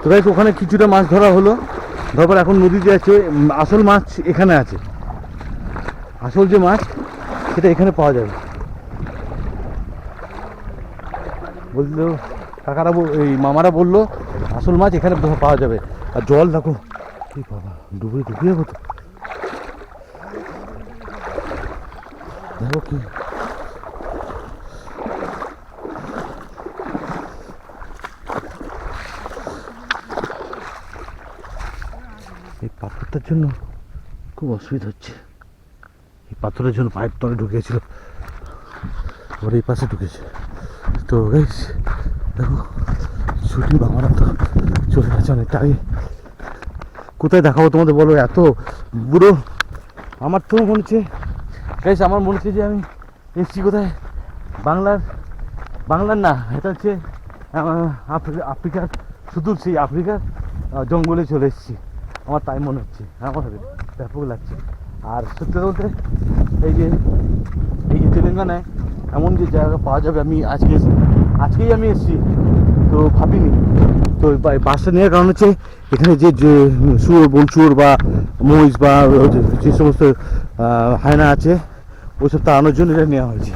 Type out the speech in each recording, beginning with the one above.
তো গাইস ওখানে কিছুটা মাছ ধরা হলো। তারপর এখন নদীতে আছে আসল মাছ এখানে আছে। আসল যে মাছ, সেটা এখানে পাওয়া যাবে। বলল, কাকারা এই মামারা বলল, আসল মাছ এখানে পাওয়া যাবে। আর জল দেখো কি বাবা ডুবে ডুবে যাব তো। দেখো কি এই পাথরটার জন্য খুব অসুবিধা হচ্ছে। এই পাথরের জন্য পায়ের তলে ঢুকেছিল ওর এই পাশে ঢুকেছে। তো দেখো, ছুটি বাবারা তো চলে গেছে অনেকটা আগে। কোথায় দেখাবো তোমাদের বলো? এত বুড়ো। আমার তো মনে হচ্ছে গাইস আমার মনে হচ্ছে যে আমি এসছি কোথায়? বাংলার বাংলার না, এটা হচ্ছে আফ্রিকার, শুধু সেই আফ্রিকার জঙ্গলে চলে এসেছি। আমার তাই মনে হচ্ছে। হ্যাঁ আমার ব্যাপক লাগছে। আর সত্যি বলতে, এই যে এই যে তেলেঙ্গানায় এমন যে জায়গা পাওয়া যাবে আমি আজকে আজকেই আমি এসেছি। তো ভাবিনি। তো বাসটা নেওয়ার কারণ হচ্ছে, এখানে যে যে শুয়োর, বনশুয়োর বা মহিষ বা যে- সমস্ত হায়না আছে ওইসব তাড়ানোর জন্য এটা নেওয়া হয়েছে।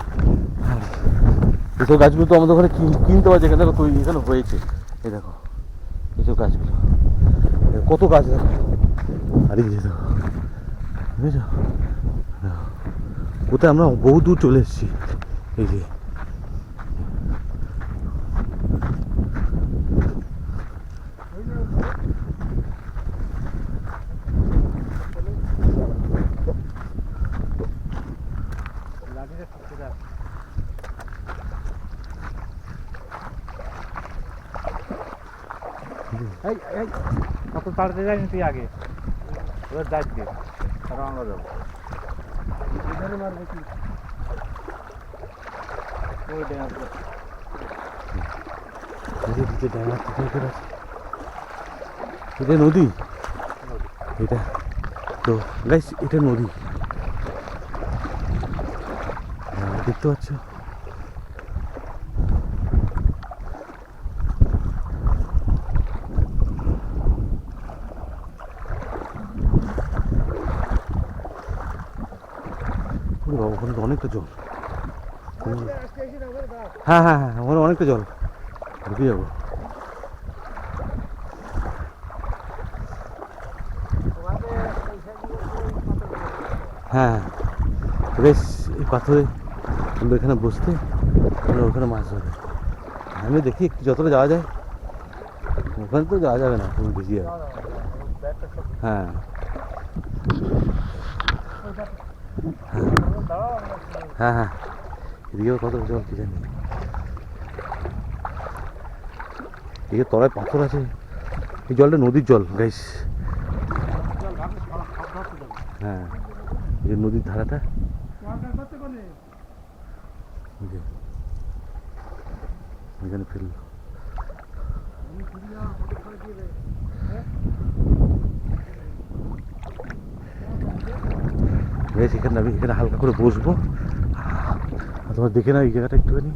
এসব গাছগুলো তো আমাদের কিন- কিনতে পারছে এখানে দেখো তৈরি এখানে হয়েছে। এই দেখো এইসব গাছগুলো। কত গাছ দেখো? আর এই যে দেখো কোথায় আমরা? বহু দূর চলে এসেছি। এই যে। কত তুই আগে। এবার দিয়ে তারপর আমরা যাব মারবে কি? এটা নদী। এটা তো গাইস এটা নদী। হ্যাঁ, দেখতে পাচ্ছ ওরে বাবা, ওখানে তো অনেকটা জল। হ্যাঁ হ্যাঁ হ্যাঁ ওখানে অনেকটা জল। ঢুকে যাব। হ্যাঁ বেশ, এই পাথরে আমরা এখানে বসতে আমরা ওখানে মাছ ধরে আমি দেখি একটু যতটা যাওয়া যায়। ওখানে তো যাওয়া যাবে না, তুমি ভিজিয়ে হ্যাঁ। হ্যাঁ হ্যাঁ। কত জল কি জানি। এদিকে তলায় পাথর আছে। এই জলটা নদীর জল গাইস হ্যাঁ এই নদীর ধারাটা। এখানে ফেলল। বেশ, এখানে আমি এখানে হালকা করে বসবো। তোমার দেখে না এই জায়গাটা একটুখানি।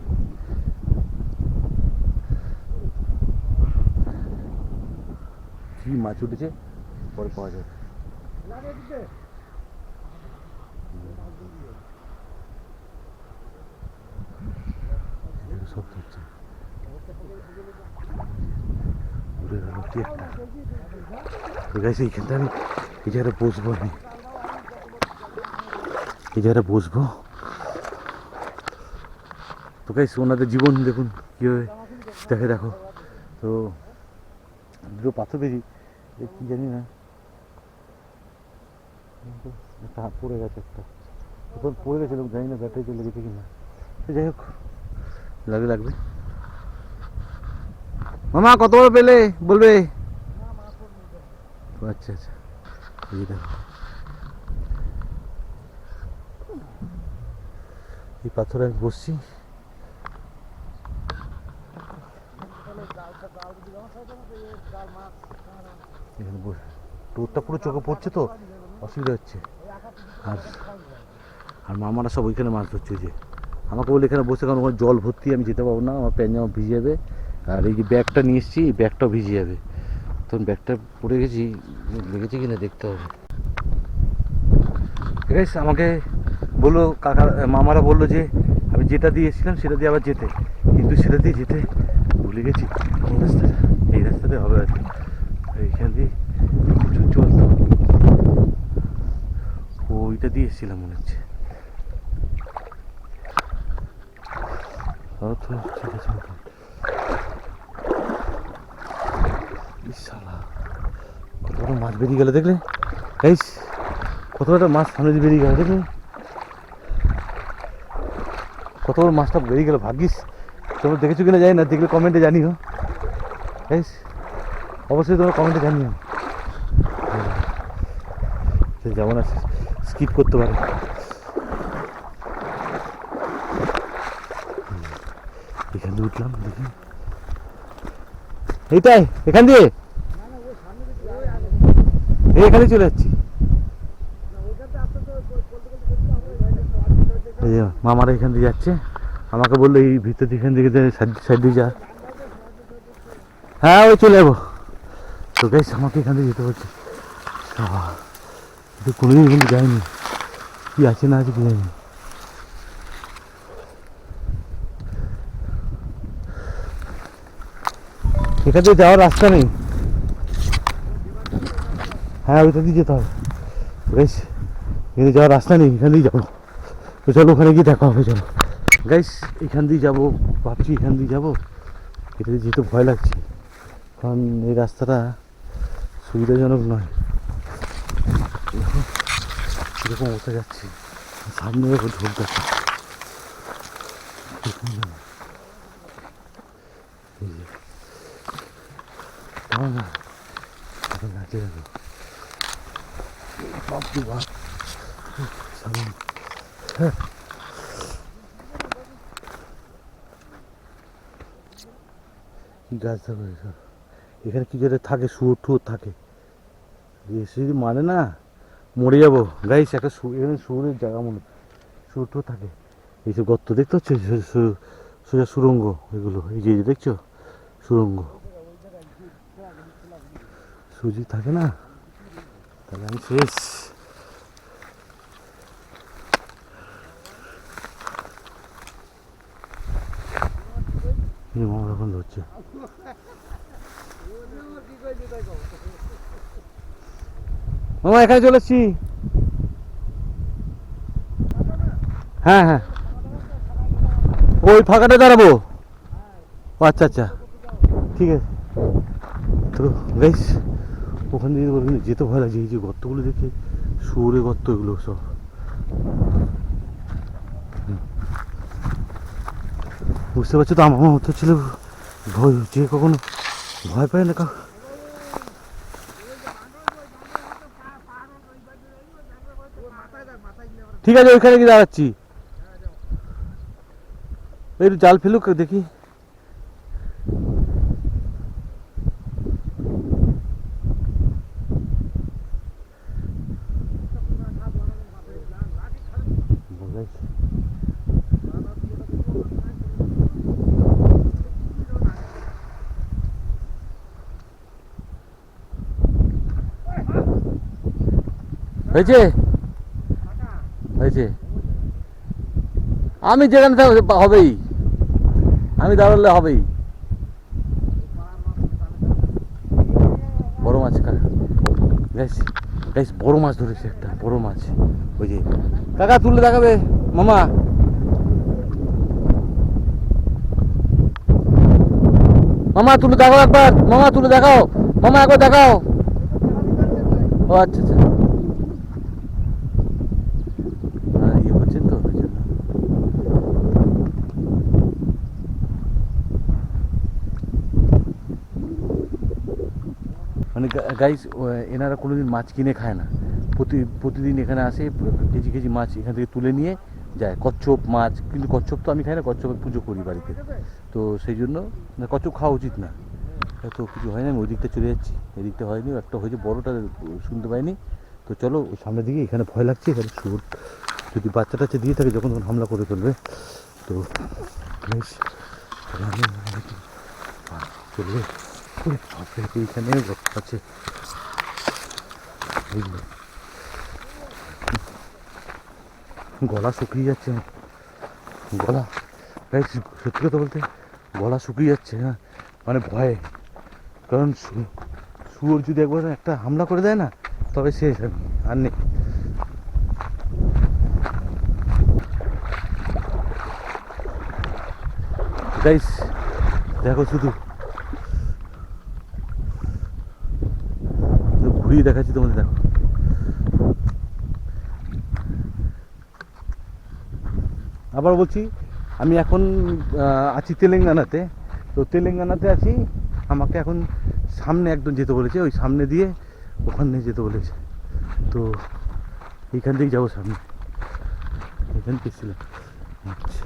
কি মাছ উঠেছে? পরে পাওয়া যাবে। সব হচ্ছে উড়ে গেল একটা। এইখানটা আমি এই জায়গাটা বসবো আমি। এই জায়গাটা বসবো। তো গাইস ওনাদের জীবন দেখুন কীভাবে দেখে দেখো। তো দুটো পাথর বেরি কি জানি না। একটা পড়ে গেছে, একটা। এখন পড়ে গেছিলাম জানি না ব্যাটারি চলে গেছে কিনা। যাই হোক লাগবে লাগবে। মামা, কত বড় পেলে? বলবে। আচ্ছা আচ্ছা। দেখো। এই পাথরে আমি বসছি। রোদটা পুরো চোখে পড়ছে তো, অসুবিধা হচ্ছে। আর আর মামারা সব ওইখানে মাছ ধরছে যে। আমাকে বলে এখানে বসে কারণ জল ভর্তি, আমি যেতে পারব না, আমার প্যান্ট জামা ভিজে যাবে। আর এই যে ব্যাগটা নিয়ে এসেছি, এই ব্যাগটাও ভিজে যাবে। তখন ব্যাগটা পড়ে গেছি, লেগেছে কিনা দেখতে হবে। আমাকে বলল, কাকা, মামারা বলল যে, আমি যেটা দিয়ে এসেছিলাম সেটা দিয়ে আবার যেতে। কিন্তু সেটা দিয়ে যেতে ভুলে গেছি। কোন রাস্তাটা এই রাস্তাতে হবে হয়তো। এইখান দিয়ে প্রচুর চলতো। ওইটা দিয়ে এসেছিলাম মনে হচ্ছে। মোটামুটি। কত মাছ বেরিয়ে গেল দেখলে? গাইস কত বড় মাছ সামনে বেরিয়ে গেল দেখলে? বড় মাছটা বেরিয়ে গেল, ভাগ্যিস। তোমরা দেখেছ কিনা জানি না, দেখলে কমেন্টে জানিও। গাইস অবশ্যই তোমরা কমেন্টে জানিও। যেমন আছে স্কিপ করতে পারে। এখান দিয়ে উঠলাম, দেখি। এইটাই এখান দিয়ে? এখানে চলে যাচ্ছি। এই মামারা এখান দিয়ে যাচ্ছে। আমাকে বলল এই ভিতর এখান থেকে সাইড দিয়ে যা। হ্যাঁ ওই চলে যাব। তো গাইস আমাকে এখান থেকে যেতে বাবা, কোনোদিন এখানে যায়নি। কি আছে না আছে কি জানি এখান দিয়ে যাওয়ার রাস্তা নেই। হ্যাঁ ওইটা দিয়ে যেতে হবে। বেশ এখানে যাওয়ার রাস্তা নেই এখান দিয়ে যাব। তো চলো, ওখানে গিয়ে দেখা হবে, চলো। গাইস এখান দিয়ে যাব, ভাবছি এখান দিয়ে যাব। এটা দিয়ে যেতে ভয় লাগছে। কারণ এই রাস্তাটা সুবিধাজনক নয়। কীরকম অবস্থা যাচ্ছি। সামনে দেখো ঢোক যাচ্ছে সামনে। গাছ এসব এখানে কি করে থাকে, শুয়োর টুয়োর থাকে। এসে যদি মানে না, মরে যাব। গাইস একটা এখানে শুয়োরের জায়গা মনে শুয়োর টুয়োর থাকে। এই এইসব গর্ত দেখতে হচ্ছে সোজা সুরঙ্গ এগুলো। যে, এই যে দেখছ? সুরঙ্গ। সুজি থাকে না? তাহলে আমি শেষ। ধরছে মামা এখানে চলে এসছি হ্যাঁ হ্যাঁ ওই ফাঁকাটা দাঁড়াবো ও আচ্ছা আচ্ছা ঠিক আছে তো গাইস ওখান ওখানে যেতে ভয় লাগছে এই যে গর্তগুলো দেখে শুয়োরে গর্ত এগুলো সব বুঝতে পারছ তো, আমার মতো ছিল, ভয় যে কখনো? ভয় পায় না কাউ ঠিক আছে, ওইখানে গিয়ে দাঁড়াচ্ছি। একটু জাল ফেলুক, দেখি। হয়েছে? হয়েছে। আমি যেখানে থাকব হবেই। আমি দাঁড়ালে হবেই। বড় মাছ কাকা। বড় মাছ ধরেছে একটা, বড় মাছ। ওই যে। কাকা, তুলে দেখাবে। মামা। মামা, তুলে দেখাও একবার। মামা, তুলে দেখাও। মামা, একবার দেখাও। ও আচ্ছা আচ্ছা আর ইয়ে করছেন তো ওই জন্য। গাইস এনারা কোনোদিন মাছ কিনে খায় না। প্রতি, প্রতিদিন এখানে আসে, কেজি কেজি মাছ এখান থেকে তুলে নিয়ে যায়। কচ্ছপ মাছ, কিন্তু কচ্ছপ তো আমি খাই না, কচ্ছপের পুজো করি বাড়িতে। তো সেই জন্য কচ্ছপ খাওয়া উচিত না। তো কিছু হয় না আমি ওই দিকটা চলে যাচ্ছি। এদিকটা হয়নি, একটা হয়েছে বড়টা, শুনতে পাইনি। তো চলো, ওই সামনের দিকে এখানে ভয় লাগছে, এখানে সুর যদি বাচ্চা টাচ্চা দিয়ে থাকে, যখন তখন হামলা করে ফেলবে। তো চলবে এইখানে আছে। গলা শুকিয়ে যাচ্ছে গলা? গাইস সত্যি কথা বলতে, গলা শুকিয়ে যাচ্ছে হ্যাঁ। মানে ভয়ে। কারণ শুয়োর যদি একবার একটা হামলা করে দেয় না, তবে আমি আর নেই। গাইস, দেখো শুধু তো ঘুরিয়ে দেখাচ্ছি তোমাদের, দেখো। আবার বলছি, আমি এখন আছি তেলেঙ্গানাতে। তো তেলেঙ্গানাতে আছি, আমাকে এখন সামনে একদম যেতে বলেছে, ওই সামনে দিয়ে ওখানে যেতে বলেছে। তো এইখান থেকে যাব সামনে। এখান থেকে ছিলাম আচ্ছা।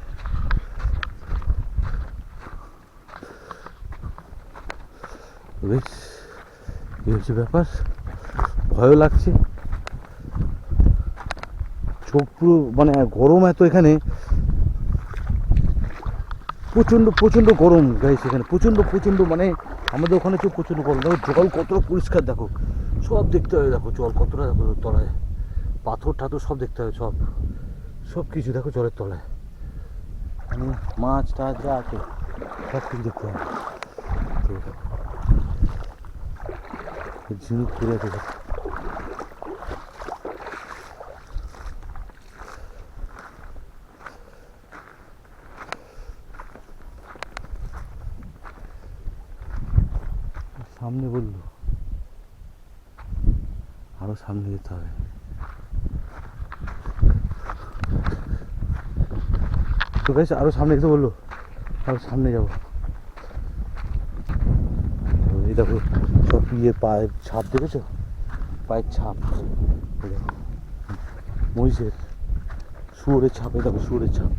বেশ, এই হচ্ছে ব্যাপার। ভয়ও লাগছে। চোখ পুরো মানে গরম এত এখানে। প্রচণ্ড প্রচণ্ড গরম গাইস এখানে। প্রচণ্ড প্রচণ্ড মানে আমাদের ওখানে তো প্রচণ্ড গরম। দেখো জল কতটা পরিষ্কার দেখো। সব দেখতে হবে দেখো জল কতটা দেখো তলায়। পাথর ঠাথর সব দেখতে হবে সব। সব কিছু দেখো জলের তলায়। মানে মাছ টাছ যা আছে, সব কিছু দেখতে হবে। ঝিনুক দেখো। সামনে বলল আরও সামনে যেতে হবে। তো গাইস আরও সামনে যেতে বলল? আরও সামনে যাব। এই দেখো, সব ইয়ে পায়ের ছাপ দেখেছ? পায়ের ছাপ। মহিষের শুয়োরের ছাপ, এই দেখো শুয়োরের ছাপ।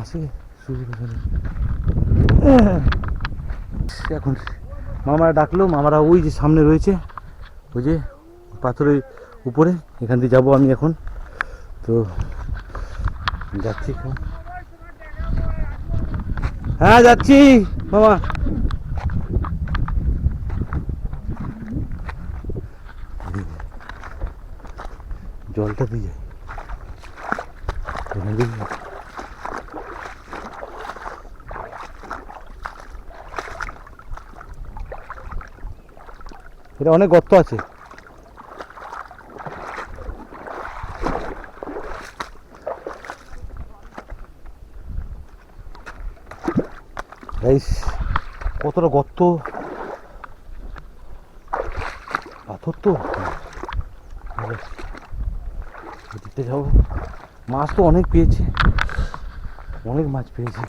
আসে ওখানে। এখন মামারা ডাকলো, মামারা ওই যে সামনে রয়েছে, ওই যে পাথরের উপরে, এখান দিয়ে যাব আমি এখন। তো যাচ্ছি। হ্যাঁ যাচ্ছি, মামা। জলটা দিয়ে যায়। অনেক গর্ত আছে। কতটা গর্ত? পাথর তো? এদিকটা যাব মাছ তো অনেক পেয়েছে। অনেক মাছ পেয়েছে।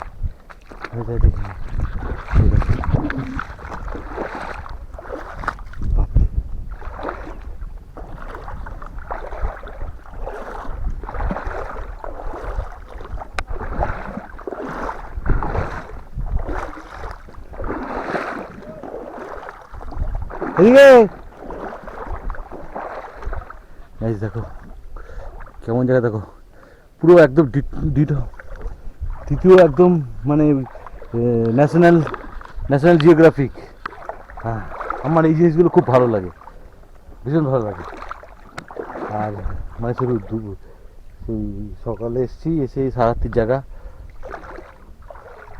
দেখ, দেখো, কেমন জায়গা দেখো। পুরো একদম তৃতীয় একদম মানে ন্যাশনাল ন্যাশনাল জিওগ্রাফিক হ্যাঁ আমার এই জিনিসগুলো খুব ভালো লাগে। ভীষণ ভালো লাগে। আর মানে শুধু সেই সকালে এসেছি, এসে সারাত্রির জায়গা।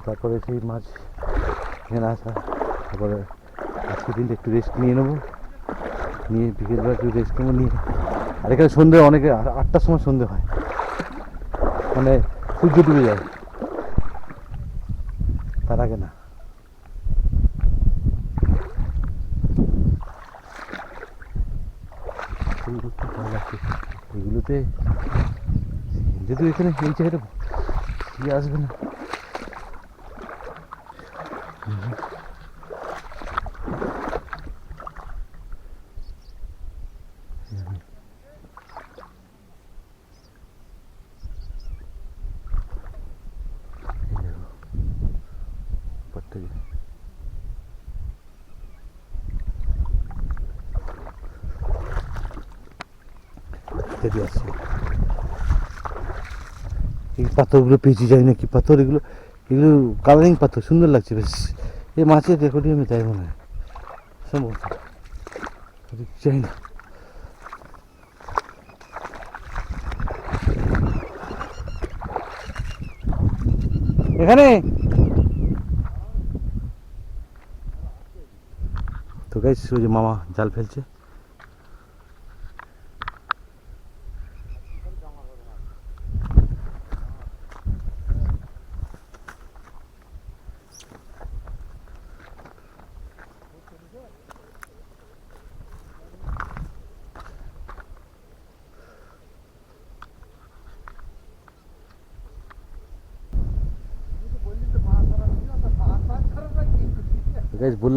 তারপরে সেই মাছ এখানে আসা, তারপরে আজকে দিনটা একটু রেস্ট নিয়ে নেব। নিয়ে বিকেলবেলা একটু রেস্ট নেব, নিয়ে। আর এখানে সন্ধে, অনেকে আটটার সময় সন্ধে হয়। মানে সূর্য ডুবে যায়। তার আগে না। এগুলোতে যেহেতু এখানে এই জায়গাটা আসবে না এই দেখো উপর থেকে বেরিয়ে আসছে। এই পাথরগুলো পেয়েছি যাই না কি পাথর, এগুলো এগুলো কালারিং পাথর, সুন্দর লাগছে বেশ। এই মাছের রেকর্ডিয়ামে তাই মনে হয়। সম্ভবত চাই না। এখানে? তো গাইস ওই যে মামা জাল ফেলছে।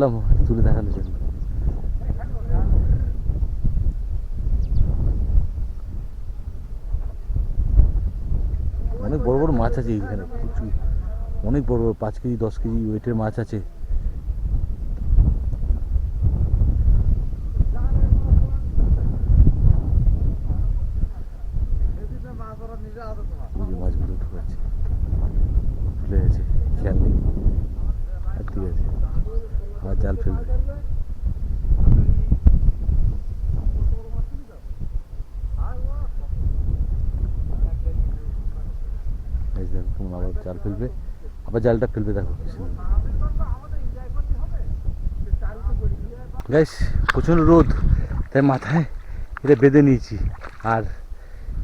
বললাম, তুলে দেখানোর জন্য। অনেক বড় বড় মাছ আছে এখানে, প্রচুর। অনেক বড় বড়, পাঁচ কেজি, দশ কেজি ওয়েটের মাছ আছে ওই যে মাছগুলো ঢুকাচ্ছে ভুলে গেছে খেয়াল নেই আর ঠিক আছে আবার জাল ফেলবে এই যে দেখো কেমন আবার জাল ফেলবে আবার জালটা ফেলবে, দেখো। গাইস প্রচণ্ড রোদ, তাই মাথায় এটা বেঁধে নিয়েছি। আর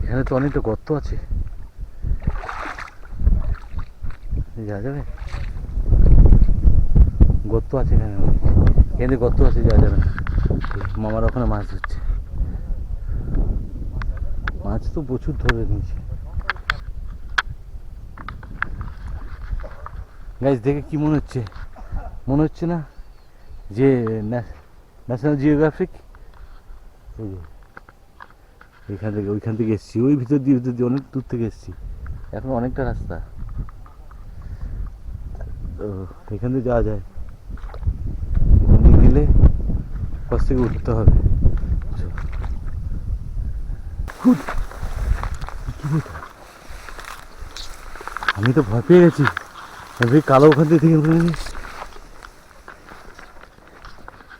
এখানে তো অনেকটা গর্ত আছে। যাওয়া যাবে? গর্ত আছে এখানে অনেক। এখানে গর্ত আছে, যাওয়া যাবে মামার ওখানে মাছ ধরছে। মাছ তো প্রচুর ধরে নিয়েছে। গাছ দেখে কি মনে হচ্ছে? মনে হচ্ছে না যে ন্যাশনাল জিওগ্রাফিক এখান থেকে, ওইখান থেকে এসছি। ওই ভিতর দিয়ে ভিতর দিয়ে অনেক দূর থেকে এসছি। এখন অনেকটা রাস্তা। তো এখান থেকে যাওয়া যায়। গেলে পাশ থেকে উঠতে হবে? আমি তো ভয় পেয়ে গেছি। আমি কালো ওখান থেকে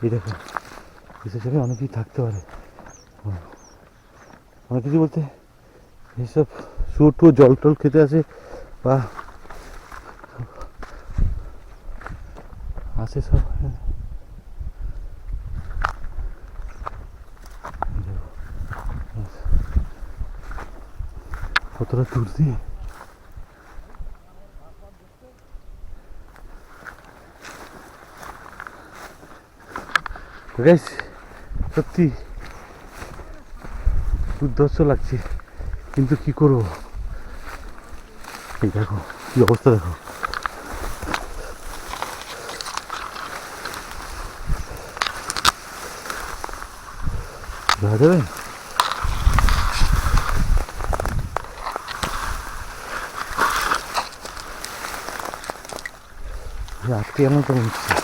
এই দেখো এসব জায়গায় অনেক কিছু থাকতে পারে। অনেক কিছু বলতে, এইসব শুয়োর টুয়োর জল টল খেতে আসে, বা আসে সব। কতটা দূর দিয়ে গাইস সত্যি দুর্ধর্ষ লাগছে। কিন্তু কি করব? এই দেখো, কি অবস্থা দেখো। যাওয়া যাবে? আটকে এমন তো মনে হচ্ছে?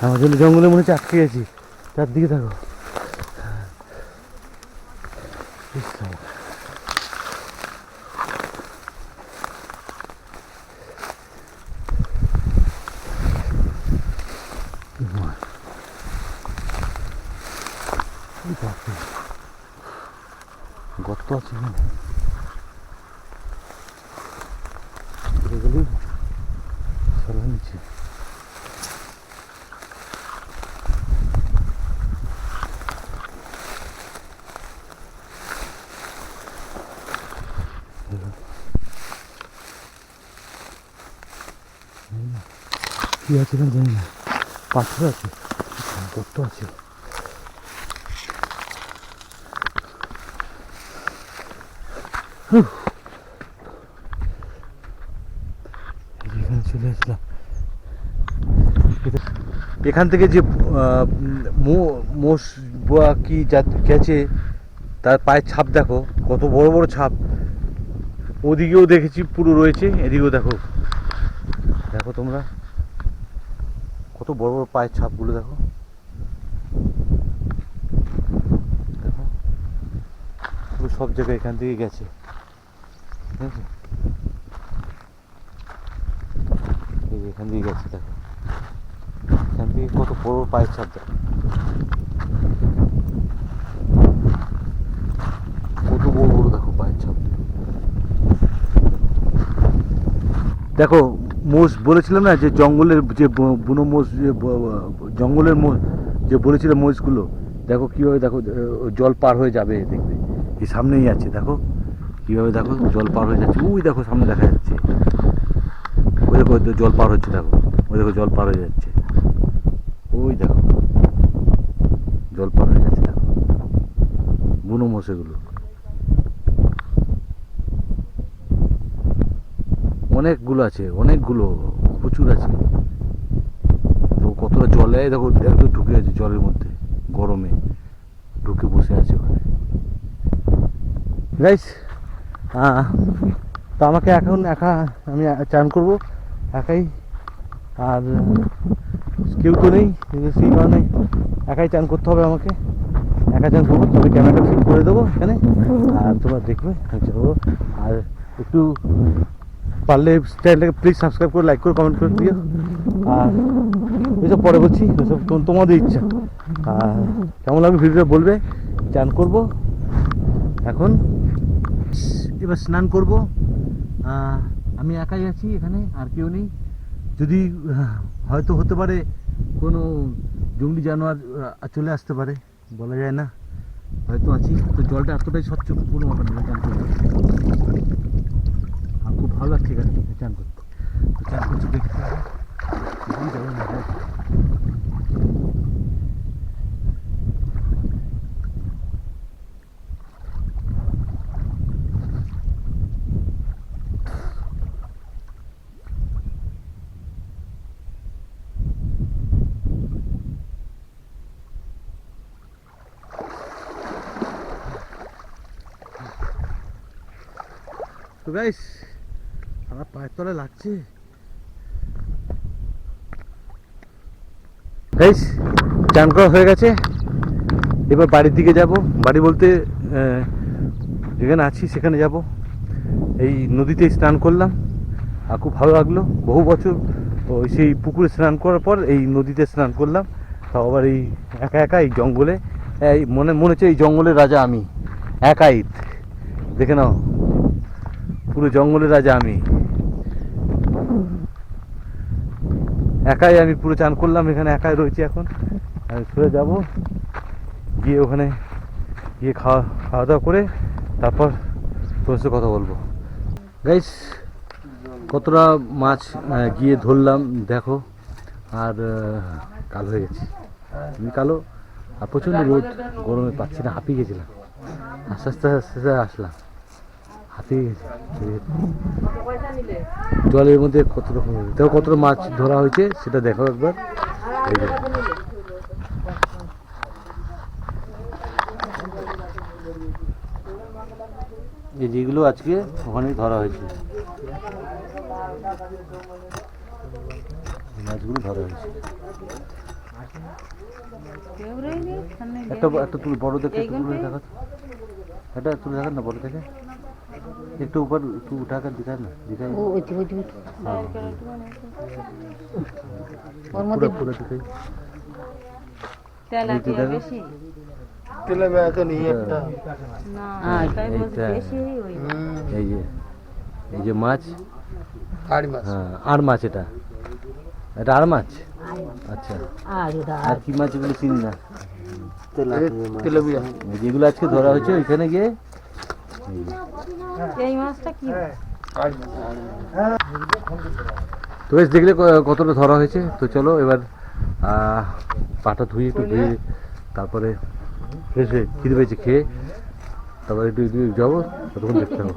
জন্য জঙ্গলে মনে হচ্ছে আটকে গেছি। চারদিকে থাকো ইস বাবা। কি মা। এই বাপরে। গর্ত আছে এখানে পড়ে গেলেই সরা নিচে কি আছে এখানে জানি না। পাথর আছে, গর্ত আছে। এখানে থেকে যে মোষ বা কি গেছে, তার পায়ের ছাপ দেখো, কত বড় বড় ছাপ। ওদিকেও দেখেছি পুরো রয়েছে, এদিকেও দেখো। দেখো তোমরা। কত বড় বড় পায়ের ছাপগুলো দেখো। দেখো। সব জায়গায় এখান থেকে গেছে। ঠিক আছে? এখান দিয়ে গেছে, দেখো। এখান থেকে কত বড় বড় পায়ের ছাপ দেখো। কত বড় বড় দেখো পায়ের ছাপ। দেখো মোষ বলেছিলাম না, যে জঙ্গলের, যে বুনো মোষ, যে জঙ্গলের মোষ যে বলেছিল মোষগুলো, দেখো কীভাবে দেখো জল পার হয়ে যাবে দেখবে। এই সামনেই আছে, দেখো কীভাবে দেখো জল পার হয়ে যাচ্ছে। ওই দেখো সামনে দেখা যাচ্ছে। ওই দেখো জল পার হচ্ছে, দেখো। ওই দেখো জল পার হয়ে যাচ্ছে। ওই দেখো। জল পার হয়ে যাচ্ছে, দেখো। বুনো মোষ এগুলো অনেকগুলো আছে, অনেকগুলো, প্রচুর আছে। তো কতটা জলে দেখো একদম ঢুকে আছে জলের মধ্যে, গরমে। ঢুকে বসে আছে ওখানে। গাইস তো আমাকে এখন একা, আমি চান করব, একাই। আর কেউ তো নেই সেই কারণে একাই চান করতে হবে আমাকে। একা চান করব, তবে ক্যামেরাটা ঠিক করে দেবো এখানে। আর তোমরা দেখবে আর একটু পারলে চ্যানেলটাকে প্লিজ সাবস্ক্রাইব করে লাইক করে কমেন্ট করে দিও। আর এসব পরে বলছি, এসব তোমাদের ইচ্ছা। আর কেমন লাগবে ভিডিওটা বলবে? চান করব। এখন এবার স্নান করব। আমি একাই আছি এখানে, আর কেউ নেই। যদি, হয়তো হতে পারে কোনো জঙ্গলি জানোয়ার চলে আসতে পারে, বলা যায় না। হয়তো আছি, তো জলটা এতটাই স্বচ্ছ কোনো ব্যাপার না চান করব আর খুব ভালো লাগছে এখানে চান করতে তো চান করছি দেখতে হবে এদিকেই যাব না হয়। তো আমার পায়ের তলায় লাগছে। চান করা হয়ে গেছে। এবার বাড়ির দিকে যাব। বাড়ি বলতে যেখানে আছি সেখানে যাব। এই নদীতে স্নান করলাম। আর খুব ভালো লাগল। বহু বছর ওই সেই পুকুরে স্নান করার পর এই নদীতে স্নান করলাম। তাও আবার এই একা একা এই জঙ্গলে, এই মনে মনে হচ্ছে এই জঙ্গলের রাজা আমি। একাই। দেখে নাও, পুরো জঙ্গলের রাজা আমি। একাই আমি পুরো চান করলাম, এখানে একাই রয়েছি এখন। আমি সরে যাব, গিয়ে ওখানে গিয়ে খাওয়া খাওয়া দাওয়া করে তারপর তোমার সাথে কথা বলব। গাইস কতটা মাছ গিয়ে ধরলাম, দেখো। আর কালো হয়ে গেছি। আমি কালো? আর প্রচণ্ড রোদ, গরমে পাচ্ছি না, হাঁপিয়ে গেছিলাম। আস্তে আস্তে আস্তে আস্তে আসলাম। হাঁপিয়ে গেছি জলের মধ্যে কত রকম দেখো কতটা মাছ ধরা হয়েছে, সেটা দেখো একবার। যেগুলো আজকে ওখানে ধরা হয়েছে। মাছগুলো ধরা হয়েছে। একটা একটা তুলে বড় দেখে একটু তুলে দেখা এটা তুলে দেখা না, বড় দেখে। एक तो ऊपर तू उठा कर दिखा ना दिखा वो इतनी बड़ी इतनी हाँ। पूरा पूरा दिखाई। तेला क्या बेशी। तेला मैं तो नहीं है अच्छा। ना हाँ कई बहुत बेशी ही हुई हम्म। ये ये जो माछ? आड़ हाँ, अच्छा। माछ हाँ आड़ माछ की माच আড় মাছ ना। আর কি भी है। ये না के धोरा हो चुके हैं ना গিয়ে এই মাছটা কি? তো বেশ দেখলে কতটা ধরা হয়েছে। তো চলো এবার পাটা ধুয়ে একটু ধুয়ে তারপরে ফ্রেশ হয়ে খিদে পেয়েছে খেয়ে তারপরে একটু একটু যাব ততক্ষণ দেখতে হবে।